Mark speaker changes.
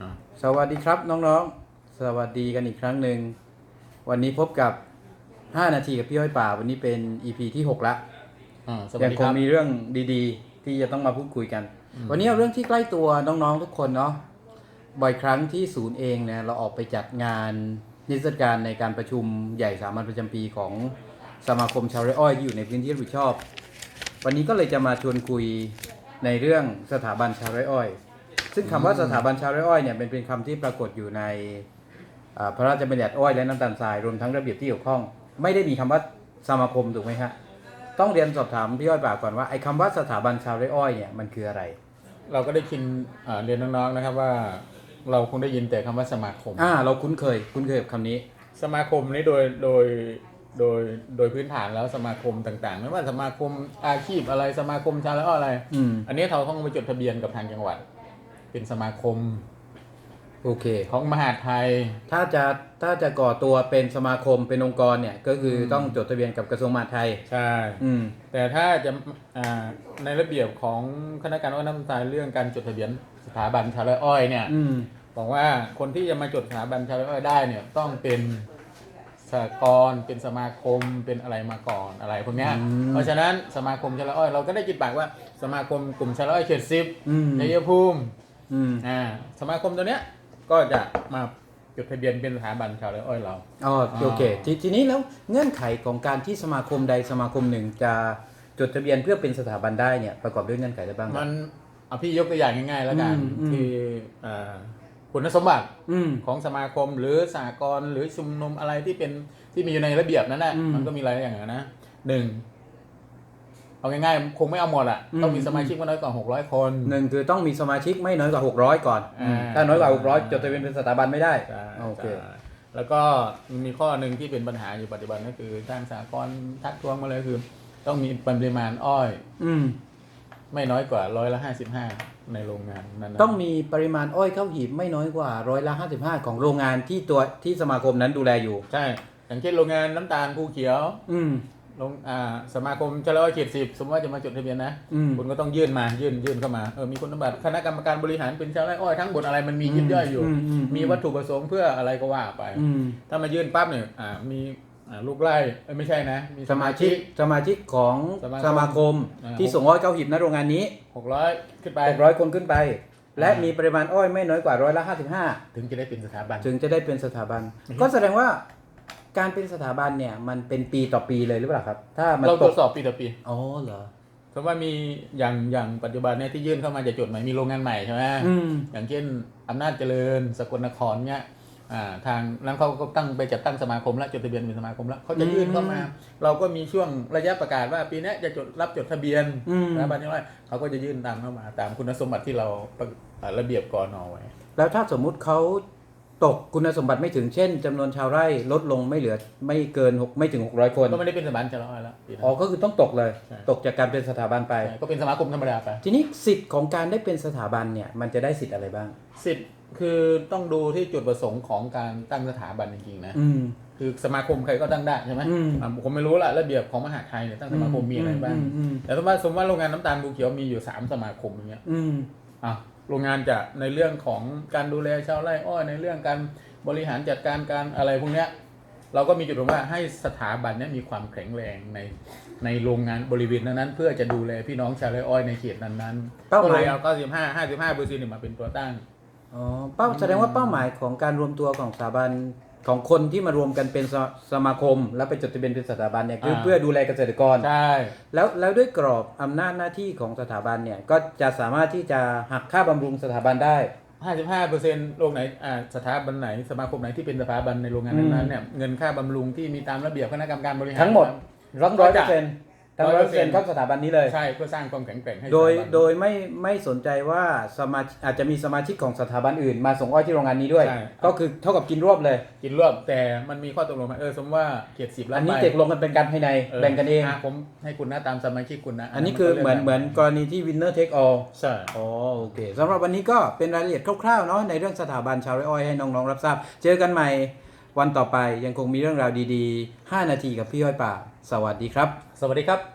Speaker 1: อ่า
Speaker 2: สวัสดีครับน้องๆ สวัสดีกันอีกครั้งหนึ่ง วันนี้พบกับ 5 นาทีกับพี่อ้อยป่า วันนี้เป็น EP ที่ 6 ละ
Speaker 1: อ่าสวัส
Speaker 2: ยัง
Speaker 1: ดี
Speaker 2: ค
Speaker 1: ค
Speaker 2: ง
Speaker 1: รับ
Speaker 2: มีเรื่องดีๆ ที่จะต้องมาพูดคุยกัน
Speaker 1: อืม
Speaker 2: วันนี้เอาเรื่องที่ใกล้ตัวน้องๆทุกคนเนาะบ่อยครั้งที่ศูนย์เองเนี่ยเราออกไปจัดงานนิทรรศการในการประชุมใหญ่สามัญประจำปีของสมาคมชาวไร่อ้อยที่อยู่ในพื้นที่รับผิดชอบ วันนี้ก็เลยจะมาชวนคุยในเรื่องสถาบันชาวไร่อ้อย ซึ่งคำว่าสถาบันชาวไร่อ้อยเนี่ยเป็นเป็นคำที่ปรากฏอยู่ในอ่าพระราชบัญญัติอ้อยและน้ำตาลทรายรวมทั้งระเบียบที่เกี่ยวข้อง ไม่ได้มีคำว่าสมาคมถูกไหมฮะต้องเรียนสอบถามพี่อ้อยป่ากก่อนว่าไอ้คำว่าสถาบันชาวไร่อ้อยเนี่ยมันคืออะไร
Speaker 1: เราก็ได้ชินอ่าเรียนน้องๆนะครับว่า เราคงได้ยินแต่คำว่าสมาคม
Speaker 2: อ่า เราคุ้นเคยคุ้นเคยกับคำนี้
Speaker 1: สมาคมนี้โดยโดยโดยโดยพื้นฐานแล้วสมาคมต่างๆ ไม่ว่าสมาคมอาชีพอะไรสมาคมชาวไร่อ้อยอะไร
Speaker 2: อืม
Speaker 1: อันนี้เราต้องไปจดทะเบียนกับทางจังหวัด เป็นสมาคม
Speaker 2: โอเค
Speaker 1: ของมหาดไทย
Speaker 2: ถ้าจะถ้าจะก่อตัวเป็นสมาคมเป็นองค์กรเนี่ยก็คืออ
Speaker 1: ม
Speaker 2: ต้องจดทะเบียนกับกระทรวงมหาดไทย
Speaker 1: ใช่
Speaker 2: อืม
Speaker 1: แต่ถ้าจะอ่าในระเบียบของคณะกรรมการน้ำตาลเรื่องการจดทะเบียนสถาบันชาวไร่อ้อยเนี่ย
Speaker 2: อืม
Speaker 1: บอกว่าคนที่จะมาจดสถาบันชาวไร่อ้อยได้เนี่ยต้องเป็นสหกรณ์เป็นสมาคมเป็นอะไรมาก่อนอะไรพวกเนี้ย
Speaker 2: อืม
Speaker 1: เพราะฉะนั้นสมาคมชาวไร่อ้อยเราก็ได้จิตปากว่าสมาคมกลุ่มชาวไร่อ้อยเขตสิบ
Speaker 2: อืม
Speaker 1: ชัยภูมิ
Speaker 2: อืม
Speaker 1: อ่าสมาคมตัวเนี้ยก็จะมาจดทะเบียนเป็นสถาบันชาวไร่อ้อยเรา
Speaker 2: อ๋อโอเคทีทีนี้แล้วเงื่อนไขของการที่สมาคมใดสมาคมหนึ่งจะจดทะเบียนเพื่อเป็นสถาบันได้เนี่ยประกอบด้วยเงื่อนไขอะไรบ้างค
Speaker 1: มั
Speaker 2: รับ
Speaker 1: นเอาพี่ยกตัวอย่างง่ายๆ แล้วกัน
Speaker 2: อืมอืม
Speaker 1: คืออ่าคุณสมบัติ
Speaker 2: อืม
Speaker 1: ของสมาคมหรือสหกรณ์หรือชุมนุมอะไรที่เป็นที่มีอยู่ในระเบียบนั้นแหละ
Speaker 2: อืม
Speaker 1: มันก็มีหลายอย่างนะหนึ่ง เอาง่ายๆคงไม่เอาหมดอะ
Speaker 2: อืม
Speaker 1: ต้องมีสมาชิกไม่น้อยกว่าหกร้อยคน
Speaker 2: หนึ่งคือต้องมีสมาชิกไม่น้อยกว่า600ก่อน
Speaker 1: อ่า
Speaker 2: ถ้าน้อยกว่า600จดทะเบียนเป็นสถาบันไม่ได้
Speaker 1: ใช่
Speaker 2: โอเค
Speaker 1: ใช่แล้วก็มีข้อหนึ่งที่เป็นปัญหาอยู่ปัจจุบันก็คือทางสหกรณ์ทักท้วงมาเลยคือ ต้องมีปริมาณอ้อย
Speaker 2: อืม
Speaker 1: ไม่น้อยกว่าร้อยละห้าสิบห้าในโรงงานนั้นๆ
Speaker 2: ต้องมีปริมาณอ้อยเข้าหีบไม่น้อยกว่าร้อยละ55ของโรงงานที่ตัวที่สมาคมนั้นดูแลอยู่
Speaker 1: ใช่ อย่างเช่นโรงงานน้ำตาลภูเขียว
Speaker 2: อื ม
Speaker 1: โรงอ่าสมาคมชะลอยเขตสิบสมมติว่าจะมาจดทะเบียนนะ
Speaker 2: อืม
Speaker 1: คุณก็ต้องยื่นมายื่นยื่นเข้ามาเออมีคุณสมบัติคณะกรรมการบริหารเป็นชาวไร่อ้อยทั้งหมดอะไรมันมียิบย่อยอยู่
Speaker 2: อืมอืม
Speaker 1: มีวัตถุประสงค์เพื่ออะไรก็ว่าไป
Speaker 2: อืม
Speaker 1: ถ้ามายื่นปั๊บเนี่ยอ่ามีอ่าลูกไร่เอ้ยไม่ใช่นะ มี
Speaker 2: สมาชิกสมาชิกของ
Speaker 1: สมาคม
Speaker 2: สมาคม
Speaker 1: อ่า
Speaker 2: ที่ส่งอ้อยเข้าหีบณโรงงานนี้
Speaker 1: หกร้อยขึ้นไป
Speaker 2: 600 คนขึ้นไป และ
Speaker 1: อ่ามี
Speaker 2: มีปริมาณอ้อยไม่น้อยกว่าร้อยละ
Speaker 1: ถึงจะได้เป็นสถาบัน
Speaker 2: 55ถึงจะได้เป็นสถาบัน ก็แสดงว่า การเป็นสถาบันเนี่ยมันเป็นปีต่อปีเลยหรือเปล่าครับ ถ้ามัน
Speaker 1: เราต
Speaker 2: ต
Speaker 1: รว
Speaker 2: ก
Speaker 1: จสอบปีต่อปี
Speaker 2: อ๋อเหรอ
Speaker 1: สมมติว่ามีอย่างอย่างปัจจุบันเนี่ยที่ยื่นเข้ามาจะจดใหม่มีโรงงานใหม่ใช่ไหม
Speaker 2: อืม
Speaker 1: อย่างเช่นอำนาจเจริญ สกลนครเนี่ยอ่าทางนั้นเขาก็ตั้งไปจัดตั้งสมาคมแล้วจดทะเบียนเป็นสมาคมแล้วเขาจะยื่นเข้ามา เราก็มีช่วงระยะประกาศว่าปีเนี้ยจะจดรับจดทะเบียน
Speaker 2: อืม
Speaker 1: สถาบันนี้ไว้เขาก็จะยื่นตามเข้ามา ตามคุณสมบัติที่เราประอ่าระเบียบกอนอไว้
Speaker 2: แล้วถ้าสมมุติเขา ตกคุณสมบัติไม่ถึงเช่นจำนวนชาวไร่ลดลงไม่เหลือไม่เกินหกไม่ถึง 600 คน
Speaker 1: ก็ไม่ได้เป็นสถาบันจะร้อยแล้วปีนั้น
Speaker 2: อ๋อก็คือต้องตกเลย
Speaker 1: ใช่
Speaker 2: ตกจากการเป็นสถาบันไป
Speaker 1: ใช่ก็เป็นสมาคมธรรมดาไป
Speaker 2: ทีนี้สิทธิ์ของการได้เป็นสถาบันเนี่ยมันจะได้สิทธิ์อะไรบ้าง
Speaker 1: สิทธิ์คือต้องดูที่จุดประสงค์ของการตั้งสถาบันจริงๆนะ
Speaker 2: อืม
Speaker 1: คือสมาคมใครก็ตั้งได้ใช่ไหม
Speaker 2: อืม
Speaker 1: อ่าผมไม่รู้ละระเบียบของมหาดไทยเนี่ยตั้งสมาคมมีอะไรบ้าง
Speaker 2: อืมอืม
Speaker 1: แต่สมมติว่าสมมติว่าโรงงานน้ำตาลภูเขียวมีอยู่3สมาคมอย่างเงี้ย
Speaker 2: อืม
Speaker 1: อะ โรงงานจะในเรื่องของการดูแลชาวไร่อ้อยในเรื่องการบริหารจัดการการอะไรพวกเนี้ยเราก็มีจุดประสงค์ว่าให้สถาบันเนี้ยมีความแข็งแรงในในโรงงานบริเวณนั้นๆเพื่อจะดูแลพี่น้องชาวไร่อ้อยในเขตนั้นๆ
Speaker 2: เป้าหมาย
Speaker 1: ก็เลยเอา95 55เปอร์เซ็นต์มาเป็นตัวตั้ง
Speaker 2: อ๋อเป้าแสดงว่าเป้าหมายของการรวมตัวของสถาบัน ของคนที่มารวมกันเป็นสสมาคม แล้วไปจดทะเบียนเป็นสถาบันเนี่ยคือ
Speaker 1: อ่า
Speaker 2: เพื่อดูแลเกษตรกร
Speaker 1: ใช่
Speaker 2: แล้วแล้วด้วยกรอบอำนาจหน้าที่ของสถาบันเนี่ยก็จะสามารถที่จะหักค่าบำรุงสถาบันได้
Speaker 1: 55เปอร์เซ็นต์โรงไหนอ่าสถาบันไหนสมาคมไหนที่เป็นสถาบันในโรงงานนั้นๆเนี่ยเงินค่าบำรุงที่มีตามระเบียบคณะกรรมการบริหาร
Speaker 2: ทั้งหมดร้อยร้อยเปอร์เซ็นต์ ทั้งร้อยเปอร์เซ็นต์
Speaker 1: 100%
Speaker 2: เข้าสถาบันนี้เลย
Speaker 1: ใช่เพื่อสร้างความแข็งแกร่งให้
Speaker 2: โดย
Speaker 1: สถาบัน
Speaker 2: โดยไม่ไม่สนใจว่าสมาชิกอาจจะมีสมาชิกของสถาบันอื่น มาส่งอ้อยที่โรงงานนี้ด้วย
Speaker 1: ใช่
Speaker 2: ก็คือเท่ากับกินรวบเลย
Speaker 1: กินรวบแต่มันมีข้อตกลงมาเออสมมติว่าเขตสิบล้า
Speaker 2: อั
Speaker 1: น
Speaker 2: นนี้
Speaker 1: ใบ
Speaker 2: เตกลงกันเป็นการภายใน
Speaker 1: ออ
Speaker 2: แบ่งกันเองะ
Speaker 1: ผมให้คุณนะตามสมาชิกคุณนะ
Speaker 2: อันนี้คือเหมือนเหมือนกรณีที่ winner take all
Speaker 1: ใช่
Speaker 2: อ๋อโอเคสำหรับวันนี้ก็เป็นรายละเอียดคร่าวๆเนาะในเรื่องสถาบันชาวไร่อ้อยให้น้องๆรับทราบ เจอกันใหม่ วันต่อไปยังคงมีเรื่องราวดีๆ 5 นาทีกับพี่ย้อยป่า สวัสดีครับ
Speaker 1: สวัสดีครับ